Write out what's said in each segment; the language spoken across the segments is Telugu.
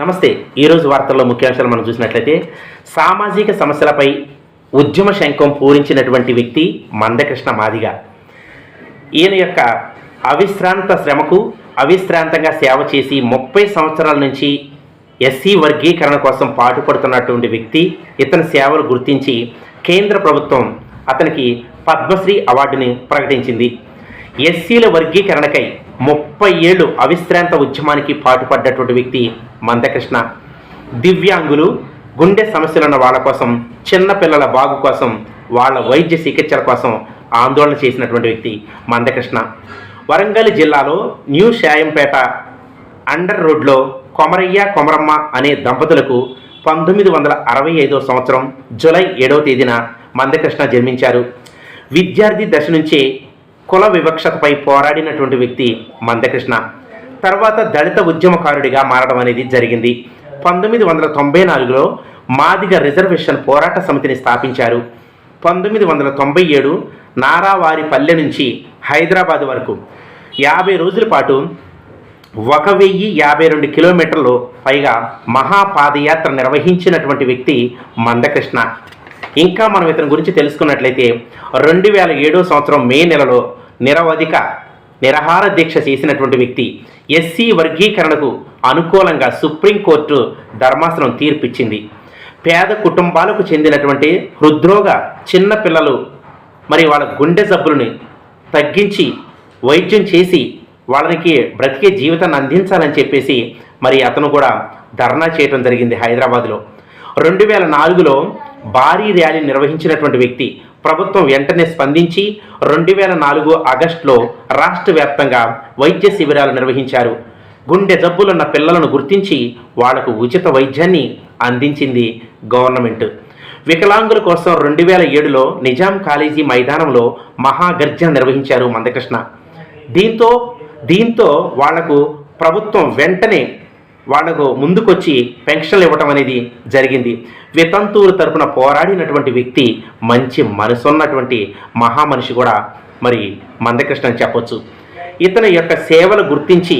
నమస్తే. ఈరోజు వార్తల్లో ముఖ్యాంశాలు మనం చూసినట్లయితే సామాజిక సమస్యలపై ఉద్యమ శంఖం పూరించినటువంటి వ్యక్తి మందకృష్ణ మాదిగ. ఈయన యొక్క అవిశ్రాంత శ్రమకు అవిశ్రాంతంగా సేవ చేసి ముప్పై సంవత్సరాల నుంచి ఎస్సీ వర్గీకరణ కోసం పాటుపడుతున్నటువంటి వ్యక్తి ఇతని సేవలు గుర్తించి కేంద్ర ప్రభుత్వం అతనికి పద్మశ్రీ అవార్డుని ప్రకటించింది. ఎస్సీల వర్గీకరణకై ముప్పై ఏళ్ళు అవిశ్రాంత ఉద్యమానికి పాటుపడ్డటువంటి వ్యక్తి మందకృష్ణ. దివ్యాంగులు గుండె సమస్యలున్న వాళ్ళ కోసం చిన్నపిల్లల బాగు కోసం వాళ్ళ వైద్య చికిత్సల కోసం ఆందోళన చేసినటువంటి వ్యక్తి మందకృష్ణ. వరంగల్ జిల్లాలో న్యూ షాయంపేట అండర్ రోడ్లో కొమరయ్య కొమరమ్మ అనే దంపతులకు పంతొమ్మిది వందల అరవై ఐదో సంవత్సరం జూలై ఏడవ తేదీన మందకృష్ణ జన్మించారు. విద్యార్థి దశ నుంచే కుల వివక్షతపై పోరాడినటువంటి వ్యక్తి మందకృష్ణ. తర్వాత దళిత ఉద్యమకారుడిగా మారడం అనేది జరిగింది. పంతొమ్మిది వందల తొంభై నాలుగులో మాదిగ రిజర్వేషన్ పోరాట సమితిని స్థాపించారు. పంతొమ్మిది వందల తొంభై ఏడు నారావారి పల్లె నుంచి హైదరాబాద్ వరకు. యాభై రోజుల పాటు ఒక వెయ్యి యాభై రెండు కిలోమీటర్లు పైగా మహాపాదయాత్ర నిర్వహించినటువంటి వ్యక్తి మందకృష్ణ. ఇంకా మనం ఇతని గురించి తెలుసుకున్నట్లయితే రెండు వేల ఏడో సంవత్సరం మే నెలలో నిరవధిక నిరహార దీక్ష చేసినటువంటి వ్యక్తి ఎస్సీ వర్గీకరణకు అనుకూలంగా సుప్రీంకోర్టు ధర్మాసనం తీర్పిచ్చింది. పేద కుటుంబాలకు చెందినటువంటి హృద్రోగ చిన్న పిల్లలు మరి వాళ్ళ గుండె జబ్బులని తగ్గించి వైద్యం చేసి వాళ్ళకి బ్రతికే జీవితాన్ని అందించాలని చెప్పేసి మరి అతను కూడా ధర్నా చేయడం జరిగింది హైదరాబాద్లో. రెండు వేల నాలుగులో భారీ ర్యాలీ నిర్వహించినటువంటి వ్యక్తి ప్రభుత్వం వెంటనే స్పందించి రెండు వేల నాలుగు ఆగస్టులో రాష్ట్ర వ్యాప్తంగా వైద్య శిబిరాలు నిర్వహించారు. గుండె జబ్బులున్న పిల్లలను గుర్తించి వాళ్ళకు ఉచిత వైద్యాన్ని అందించింది గవర్నమెంట్. వికలాంగుల కోసం రెండు వేల ఏడులో నిజాం కాలేజీ మైదానంలో మహాగర్జన నిర్వహించారు మందకృష్ణ. దీంతో దీంతో వాళ్ళకు ప్రభుత్వం వెంటనే వాళ్ళకు ముందుకొచ్చి పెన్షన్లు ఇవ్వటం అనేది జరిగింది. వితంతువుల తరపున పోరాడినటువంటి వ్యక్తి మంచి మనసున్నటువంటి మహామనిషి కూడా మరి మందకృష్ణ అని చెప్పొచ్చు. ఇతని యొక్క సేవలు గుర్తించి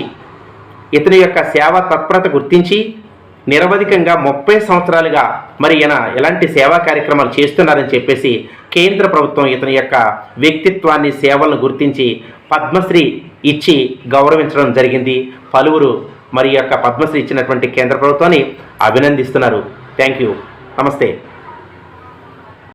ఇతని యొక్క సేవా తత్పరత గుర్తించి నిరవధికంగా ముప్పై సంవత్సరాలుగా మరి ఈయన ఎలాంటి సేవా కార్యక్రమాలు చేస్తున్నారని చెప్పేసి కేంద్ర ప్రభుత్వం ఇతని యొక్క వ్యక్తిత్వాన్ని సేవలను గుర్తించి పద్మశ్రీ ఇచ్చి గౌరవించడం జరిగింది. పలువురు మరి యొక్క పద్మశ్రీ ఇచ్చినటువంటి కేంద్ర ప్రభుత్వాన్ని అభినందిస్తున్నారు. థ్యాంక్ యూ నమస్తే.